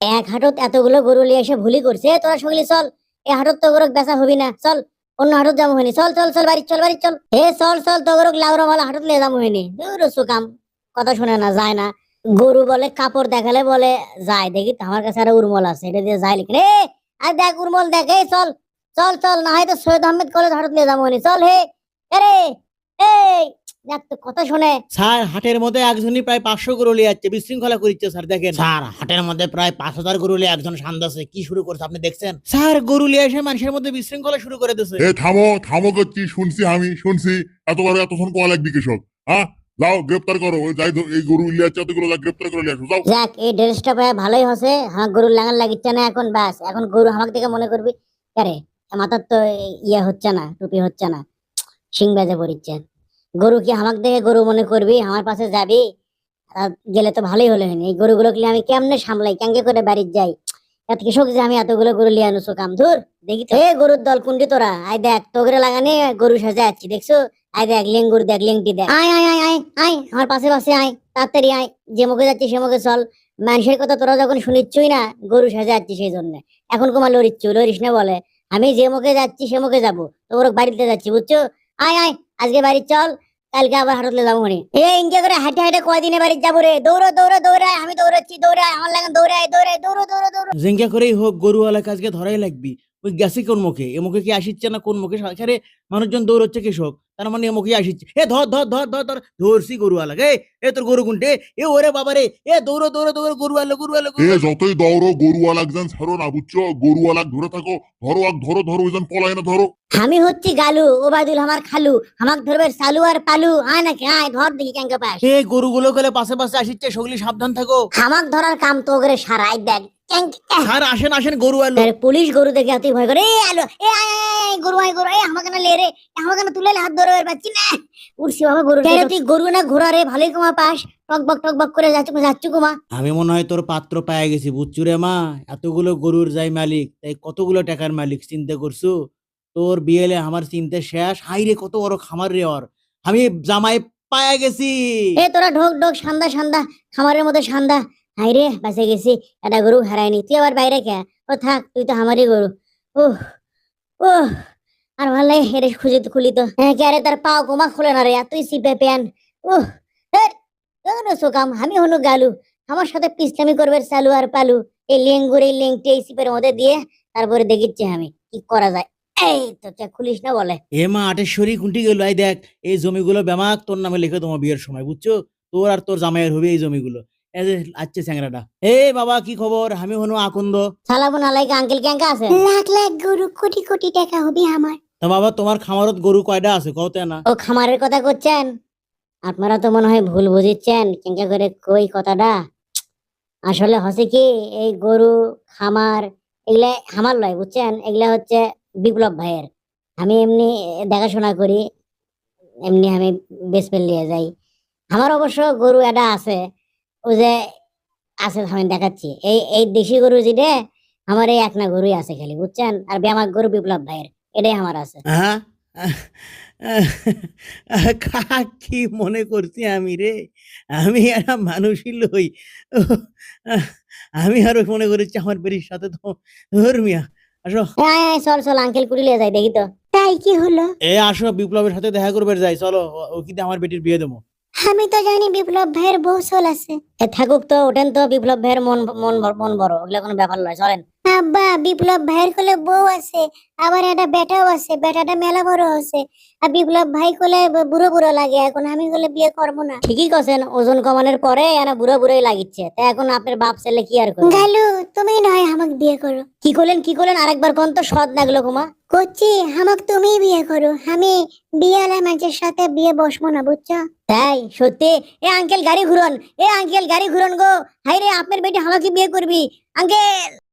এক হাটত এতগুলো গরু লিয়ে এসে ভুলি করছে, তোরা সগলি চল, এ হাটত তো গরু বেচা হবি না, চল, অন্য হাটত যাব হয়নি, চল চল চল, বাড়ি চল বাড়ি, চল হে চল চল তো গরু লাউরা মালা হাটত লিয়ে যাব হয়নি সুকাম কথা শুনে না, যায় না, গরু বলে, কাপড় দেখালে বলে, যায়, দেখি আমার কাছে আর উর্মল আছে, এটা দিয়ে যায় লিখে আর দেখ উর্মল দেখ এই চল চল চল, না হয় তো সৈয়দ আহমেদ কলেজ হাটত লিয়ে যাব হয়নি, চল, হে আরে এই দেখ কথা শুনে। স্যার হাটের মধ্যে একজনই প্রায় পাঁচশো গরু লিয়ে যাচ্ছে বিশৃঙ্খলা করিচ্ছে স্যার দেখেন। স্যার হাটের মধ্যে প্রায় পাঁচ হাজার গরু নিয়ে একজন সান্দাসে কি শুরু করছে আপনি দেখছেন? স্যার গরু লিয়ে এসে মানুষের মধ্যে বিশৃঙ্খলা শুরু করে দিচ্ছে এ থামো থামো করছি শুনছি আমি? শুনছি এত বড় কৃষক হ্যাঁ? যাও গ্রেপ্তার করো যাই এই গরু ইলিয়াস এতগুলো যা গ্রেপ্তার করে আসো যাও। যাক এই ড্রেসটা পায় ভালোই হসে হ্যাঁ গরুর লাগান লাগিচ্ছে না এখন ব্যাস এখন গরু আমাকে দেখে মনে করবি আরে মাথার তো ইয়ে হচ্ছে না টুপি হচ্ছে না সিং বেজে পড়িচ্ছে। গরু কি আমাকে দেখে গরু মনে করবি? আমার পাশে যাবি? গেলে তো ভালোই হলো এই গরুগুলো কি আমি কেমনে সামলাই? কেঙ্গে করে বাড়ির যাই? এত কৃষক যে আমি এতগুলো গরু লিয়ে আনুছো কাম? ধুর। দেখি তো। গরুর দল কুন্ডি তোরা? আয় দেখ তোগরে লাগানি গরু সাজা আছি দেখছ? আয় দেখ লেঙ্গুর দেখ লেংটি দেখ। আয় আয় আয় আয় আয় আমার পাশে পাশে আয় তাড়াতাড়ি আয় যে মুখে যাচ্ছি সে মুখে চল। মানুষের কথা তোরা যখন শুনিচ্ছই না গরু সাজা যাচ্ছি সেই জন্য। এখন কুমার লড়িচ্ছু লড়িস না বলে। আমি যে মুখে যাচ্ছি সে মুখে যাব। তো ওর বাড়িতে যাচ্ছি বুঝছ? আয় আয় আজকে বাড়ি চল। কালকে আবার হাটলে যাব মনে এ ইনকে করে হাঁটে হাঁটে কয়দিনে বাড়ি যাব রে? দৌড়ো দৌড়ো দৌড়ায় আমি দৌড়াচ্ছি দৌড়ায় আমার লাগে দৌড়ায় দৌড়ায় দৌড়ো দৌড়ো দৌড়ো। জিঙ্কা করেই হোক গরুওয়ালা কাজকে ধরাই লাগবি। ওই গেছে কোন মুখে? এ মুখে কি আসিচ্ছে না কোন মুখে? সারে মানুষজন দৌড়চ্ছে কৃষক তার মানে এ মুখে আসিচ্ছে। এ ধর ধর ধর ধর ধর ধরছি গরুওয়ালা এ এ তোর গরু গুনটে এ ওরে বাবারে এ দৌড়ো দৌড়ো দৌড়ো গরুওয়ালা গরুওয়ালা এ যতই দৌড়ো গরুওয়ালা একজন ছাড়ো না বুঝছ? গরুওয়ালা ধরে থাকো ধরো আগ ধরো ধরো ওইজন পলায় না ধরো। আমি হচ্ছি গালু ওবায়দুল আমার খালু। আমাক ধরবে সালু আর পালু। আয় নাকি আয় ধর দেখি কেঙ্কে পাস। এ গরুগুলো গেলে পাশে পাশে আসিচ্ছে সগলি সাবধান থাকো। হামাক ধরার কাম তো করে সারাই দেখ। স্যার আসেন আসেন গরু আলো পুলিশ গরু দেখে এতই ভয় করে এ আলো এ গরু আয় গরু এ আমাকে না লে রে আমাকে না তুলে হাত ধরে বের পাচ্ছি না। উড়ছি বাবা গরু তুই গরু না ঘোড়া রে? ভালোই কুমা পাস। টকবক টকবক করে যাচ্ছ যাচ্ছ কুমা। আমি মনে হয় তোর পাত্র পায়ে গেছি বুঝছু রে মা? এতগুলো গরুর যাই মালিক তাই কতগুলো টাকার মালিক চিন্তা করছু? তোর বিয়েলে আমার চিন্তা শেষ? হাই রে কত বড় খামার রে ওর। আমি জামাই পায়ে গেছি। এ তোরা ঢোক ঢোক সান্দা সান্দা খামারের মধ্যে সান্দা। হাই রে বাঁচে গেছি একটা গরু হারায়নি। তুই আবার বাইরে কে? ও থাক, তুই তো আমারই গরু। ওহ ওহ আর ভালো এটা খুঁজি তো খুলি তো। হ্যাঁ কে আরে তার পাও কোমা খুলে না রে তুই সিপে প্যান কেন সোকাম, আমি হনু গালু। আমার সাথে পিস্তামি করবে চালু আর পালু। এই লেঙ্গুর, এই লেংটি, এই সিপের মধ্যে দিয়ে তারপরে দেখিচ্ছি আমি কি করা যায়। এই তো কে খুলিস না বলে। এ মা, আটেশ্বরী কুন্টি গেল আই দেখ, এই জমিগুলো বেমাক, তোর নামে লিখে তোমার বিয়ের সময়, বুঝছ? তোর আর তোর জামাইয়ের হবে এই জমিগুলো। এই যে আচ্ছে চ্যাংরাটা। এ বাবা কি খবর? আমি হনু আকন্দ। সালামু আলাইকুম আঙ্কেল কেঙ্কা আছে? লাখ লাখ গরু কোটি কোটি টাকা হবে আমার। তা বাবা তোমার খামারত গরু কয়টা আছে? কতে না। ও খামারের কথা করছেন আপনারা তো মনে হয় ভুল বুঝিচ্ছেন। কেঙ্কা করে কই কথাটা? আসলে হচ্ছে কি এই গরু খামার এগুলা খামার লয় বুঝছেন? এগুলা হচ্ছে বিপ্লব ভাইয়ের। আমি এমনি দেখাশোনা করি। এমনি আমি বেসপেল নিয়ে যাই। আমার অবশ্য গরু এটা আছে। ও যে আছে আমি দেখাচ্ছি। এই এই দেশি গরু যেটা আমার এই একনা গরুই আছে খালি বুঝছেন? আর ব্যামাক গরু বিপ্লব ভাইয়ের এটাই আমার আছে। হ্যাঁ? কি মনে করছি আমি রে। আমি একটা মানুষই লই। আমি আরও মনে করেছি আমার বেরির সাথে তো ধর্মিয়া আসো। আয় আয় চল চল আঙ্কেল কুড়িলে যাই দেখি তো। তাই কি হলো? এ আসো বিপ্লবের সাথে দেখা করবে যাই চলো ও- ও কিন্তু আমার বেটির বিয়ে দেবো। আমি তো জানি বিপ্লব ভাইয়ের বউ চল আছে। থাকুক তো, ওঠেন তো বিপ্লব ভাইয়ের মন মন মন বড় ওগুলো কোনো ব্যাপার নয়, চলেন। আব্বা বিপ্লব ভাইয়ের কোলে বউ আছে আবার একটা বেটাও আছে বেটাটা মেলা বড় আছে আর বিপ্লব ভাই কোলে বুড়ো বুড়ো লাগে এখন আমি কোলে বিয়ে করব না। ঠিকই কছেন ওজন কমানোর পরে এনা বুড়ো বুড়োই লাগিচ্ছে তা এখন আপনার বাপ ছেলে কি আর করবে? গালু তুমি নয় আমাকে বিয়ে করো। কি করলেন কি করলেন? আরেকবার কোন তো সৎ লাগল কুমা। করছি আমাকে তুমি বিয়ে করো। আমি বিয়ালা মানুষের সাথে বিয়ে বসবো না বুঝছ? তাই সত্যি? এ আঙ্কেল গাড়ি ঘুরন এ আঙ্কেল গাড়ি ঘুরন গো। হাই রে আপনার বেটি আমাকে বিয়ে করবি। আঙ্কেল!